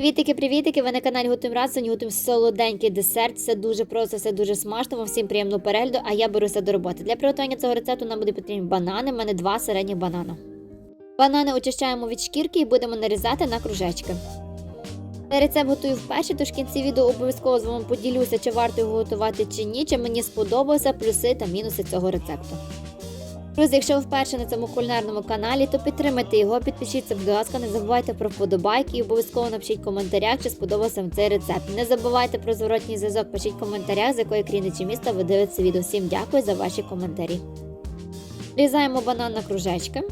Привітики-привітики! Ви на каналі Готуємо раз. Сьогодні готуємо солоденький десерт. Все дуже просто, все дуже смачно. Вам всім приємного перегляду, а я беруся до роботи. Для приготування цього рецепту нам буде потрібні банани. У мене два середні банана. Банани очищаємо від шкірки і будемо нарізати на кружечки. Цей рецепт готую вперше, тож в кінці відео обов'язково з вами поділюся, чи варто його готувати чи ні, чи мені сподобалося плюси та мінуси цього рецепту. Друзі, якщо ви вперше на цьому кулінарному каналі, то підтримайте його, підпишіться, будь ласка, не забувайте про вподобайки і обов'язково напишіть в коментарях, чи сподобався вам цей рецепт. Не забувайте про зворотній зв'язок, пишіть в коментарях, з якої країни чи міста ви дивитеся відео. Всім дякую за ваші коментарі. Різаємо банан на кружечки.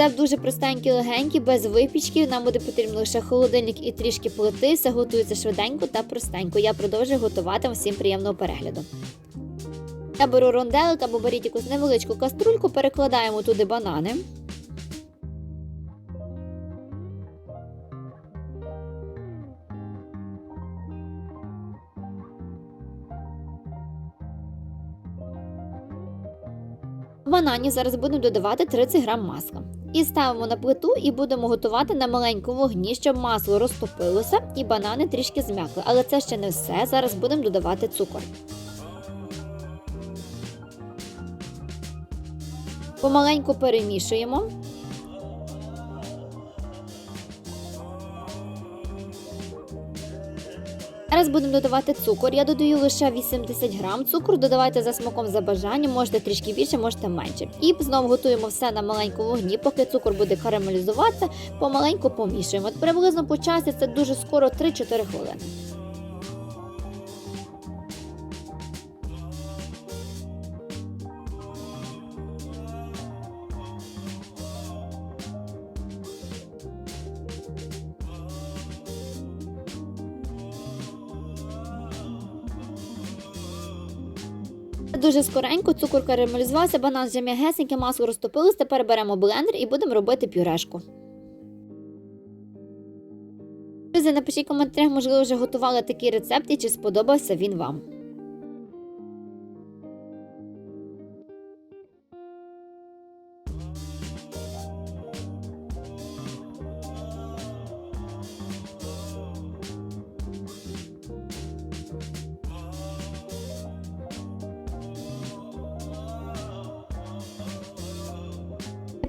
Це дуже простенькі, легенькі, без випічки. Нам буде потрібно лише холодильник і трішки плити. Все готується швиденько та простенько. Я продовжую готувати всім приємного перегляду. Я беру ронделик або беріть якусь невеличку каструльку, перекладаємо туди банани. В банані зараз будемо додавати 30 грам масла. І ставимо на плиту і будемо готувати на маленькому вогні, щоб масло розтопилося і банани трішки зм'якли. Але це ще не все. Зараз будемо додавати цукор. Помаленьку перемішуємо. Зараз будемо додавати цукор. Я додаю лише 80 грам цукру. Додавайте за смаком за бажанням, можете трішки більше, можете менше. І знову готуємо все на маленькому вогні, поки цукор буде карамелізуватися, помаленьку помішуємо. От приблизно по часі це дуже скоро 3-4 хвилини. Дуже скоренько цукор карамелізувався, банан вже м'ягесеньке, масло розтопилось. Тепер беремо блендер і будемо робити пюрешку. Друзі, напишіть в коментарях, можливо, вже готували такий рецепт і чи сподобався він вам.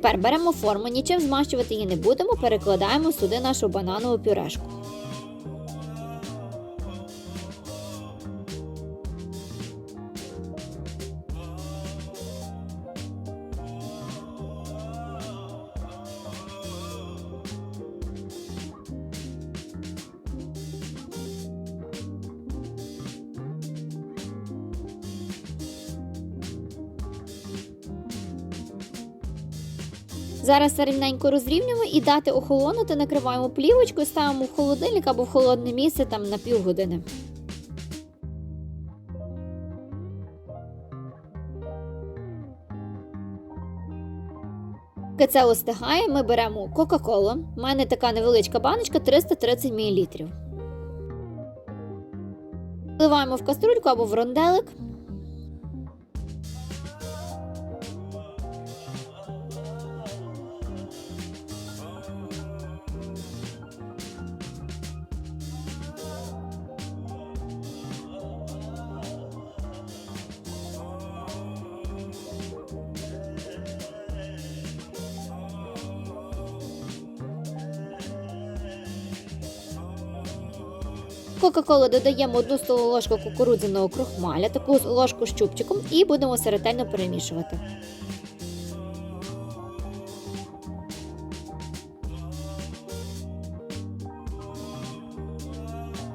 Тепер беремо форму, нічим змащувати її не будемо, перекладаємо сюди нашу бананову пюрешку. Зараз рівненько розрівнюємо і дати охолонути, накриваємо плівочкою, ставимо в холодильник або в холодне місце там на півгодини. Поки це остигає, ми беремо Кока-Колу. У мене така невеличка баночка 330 мл. Вливаємо в каструльку або в ронделик. Кока-колу додаємо одну столову ложку кукурудзяного крохмаля, таку ложку з чубчиком, і будемо все ретельно перемішувати.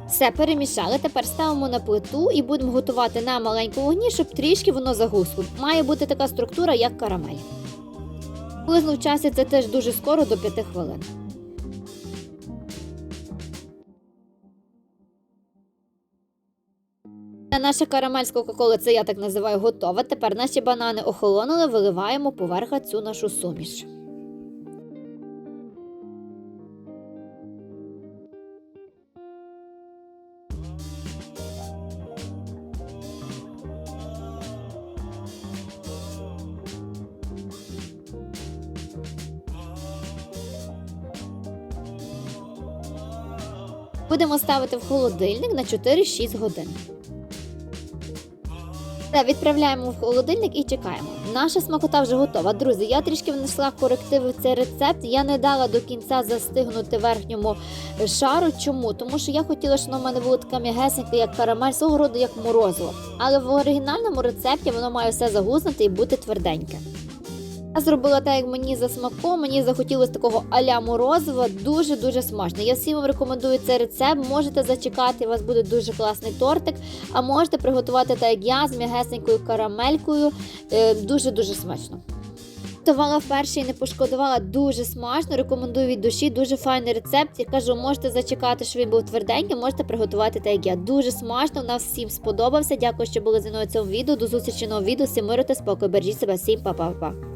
Все перемішали. Тепер ставимо на плиту і будемо готувати на маленькому вогні, щоб трішки воно загусло. Має бути така структура, як карамель. Приблизно в часі це теж дуже скоро до 5 хвилин. наша карамель з кока-коли, це я так називаю, готова. Тепер наші банани охолонули, виливаємо поверха цю нашу суміш. Будемо ставити в холодильник на 4-6 годин. Та відправляємо в холодильник і чекаємо. Наша смакота вже готова. Друзі, я трішки внесла корективи в цей рецепт. Я не дала до кінця застигнути верхньому шару. Чому? Тому що я хотіла, щоб воно в мене було така м'ягесенька, як карамель, свого роду як морозиво. Але в оригінальному рецепті воно має все загузнути і бути тверденьке. Я зробила так, як мені за смаком, мені захотілося такого аля морозива, дуже-дуже смачно. Я всім вам рекомендую цей рецепт. Можете зачекати, у вас буде дуже класний тортик, а можете приготувати так, як я з м'ягесенькою карамелькою. Е, Дуже-дуже смачно. Готувала вперше і не пошкодувала дуже смачно. Рекомендую від душі, дуже файний рецепт. Я кажу, можете зачекати, щоб він був тверденький, можете приготувати так, як я. Дуже смачно, нам всім сподобався. Дякую, що були зі мною в цьому відео. До зустрічі нового відео. Всім миру та спокою. Бережіть себе, всім па-па-па.